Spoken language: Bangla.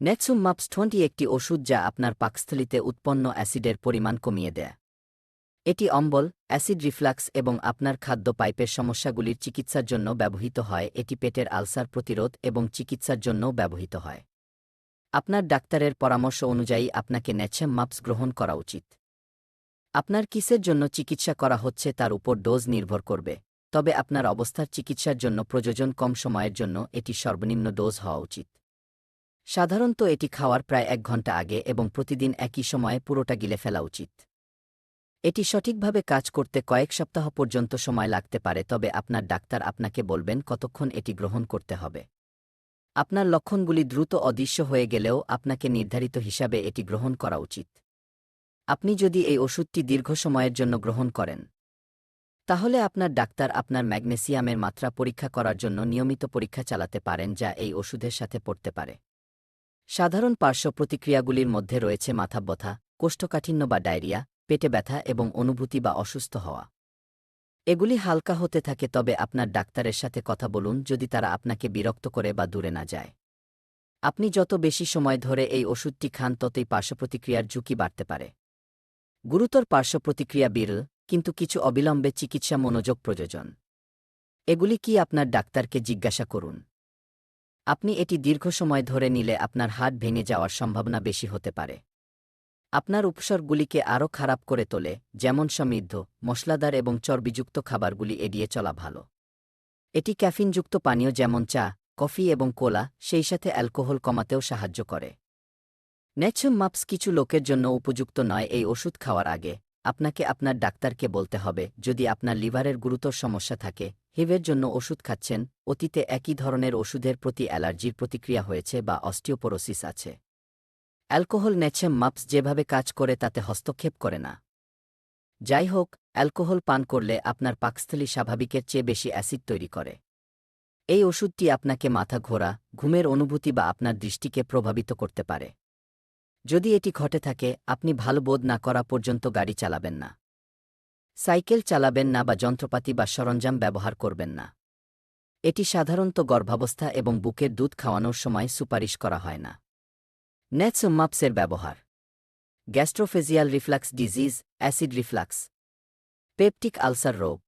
নেটসুম মাপস টোয়েন্টি একটি ওষুধ যা আপনার পাকস্থলিতে উৎপন্ন অ্যাসিডের পরিমাণ কমিয়ে দেয়। এটি অম্বল, অ্যাসিড রিফ্লাক্স এবং আপনার খাদ্য পাইপের সমস্যাগুলির চিকিৎসার জন্য ব্যবহৃত হয়। এটি পেটের আলসার প্রতিরোধ এবং চিকিৎসার জন্যও ব্যবহৃত হয়। আপনার ডাক্তারের পরামর্শ অনুযায়ী আপনাকে ন্যাচেম মাপস গ্রহণ করা উচিত। আপনার কিসের জন্য চিকিৎসা করা হচ্ছে তার উপর ডোজ নির্ভর করবে। তবে আপনার অবস্থার চিকিৎসার জন্য প্রয়োজন কম সময়ের জন্য এটি সর্বনিম্ন ডোজ হওয়া উচিত। সাধারণত এটি খাওয়ার প্রায় এক ঘণ্টা আগে এবং প্রতিদিন একই সময়ে পুরোটা গিলে ফেলা উচিত। এটি সঠিকভাবে কাজ করতে কয়েক সপ্তাহ পর্যন্ত সময় লাগতে পারে, তবে আপনার ডাক্তার আপনাকে বলবেন কতক্ষণ এটি গ্রহণ করতে হবে। আপনার লক্ষণগুলি দ্রুত অদৃশ্য হয়ে গেলেও আপনাকে নির্ধারিত হিসাবে এটি গ্রহণ করা উচিত। আপনি যদি এই ওষুধটি দীর্ঘ সময়ের জন্য গ্রহণ করেন, তাহলে আপনার ডাক্তার আপনার ম্যাগনেসিয়ামের মাত্রা পরীক্ষা করার জন্য নিয়মিত পরীক্ষা চালাতে পারেন যা এই ওষুধের সাথে পড়তে পারে। সাধারণ পার্শ্ব প্রতিক্রিয়াগুলির মধ্যে রয়েছে মাথা ব্যথা কোষ্ঠকাঠিন্য বা ডায়রিয়া, পেটে ব্যথা এবং অনুভূতি বা অসুস্থ হওয়া। এগুলি হালকা হতে থাকে, তবে আপনার ডাক্তারের সাথে কথা বলুন যদি তারা আপনাকে বিরক্ত করে বা দূরে না যায়। আপনি যত বেশি সময় ধরে এই ওষুধটি খান, ততই পার্শ্বপ্রতিক্রিয়ার ঝুঁকি বাড়তে পারে। গুরুতর পার্শ্বপ্রতিক্রিয়া বিরল কিন্তু কিছু অবিলম্বে চিকিৎসা মনোযোগ প্রয়োজন। এগুলি কি আপনার ডাক্তারকে জিজ্ঞাসা করুন। আপনি এটি দীর্ঘ সময় ধরে নিলে আপনার হাট ভেঙে যাওয়ার সম্ভাবনা বেশি হতে পারে। আপনার উপসর্গগুলিকে আরও খারাপ করে তোলে, যেমন সমৃদ্ধ, মশলাদার এবং চর্বিযুক্ত খাবারগুলি এড়িয়ে চলা ভালো। এটি ক্যাফিনযুক্ত পানীয় যেমন চা, কফি এবং কোলা, সেই সাথে অ্যালকোহল কমাতেও সাহায্য করে। ন্যাচুম মাপস কিছু লোকের জন্য উপযুক্ত নয় এই ওষুধ খাওয়ার আগে। আপনাকে আপনার ডাক্তারকে বলতে হবে, যদি আপনার লিভারের গুরুতর সমস্যা থাকে হিভের জন্য ওষুধ খাচ্ছেন, অতীতে একই ধরনের ওষুধের প্রতি অ্যালার্জির প্রতিক্রিয়া হয়েছে বা অস্টিওপোরোসিস আছে। অ্যালকোহল নেছেম মাপস যেভাবে কাজ করে তাতে হস্তক্ষেপ করে না। যাই হোক, অ্যালকোহল পান করলে আপনার পাকস্থলী স্বাভাবিকের চেয়ে বেশি অ্যাসিড তৈরি করে। এই ওষুধটি আপনাকে মাথা ঘোরা, ঘুমের অনুভূতি বা আপনার দৃষ্টিকে প্রভাবিত করতে পারে। যদি এটি ঘটে থাকে, আপনি ভালো বোধ না করা পর্যন্ত গাড়ি চালাবেন না। সাইকেল চালাবেন না বা যন্ত্রপাতি বা সরঞ্জাম ব্যবহার করবেন না। এটি সাধারণত গর্ভাবস্থা এবং বুকের দুধ খাওয়ানোর সময় সুপারিশ করা হয় না। নেটসোমাপসের ব্যবহার। Gastroesophageal reflux disease, acid reflux. Peptic ulcer রোগ।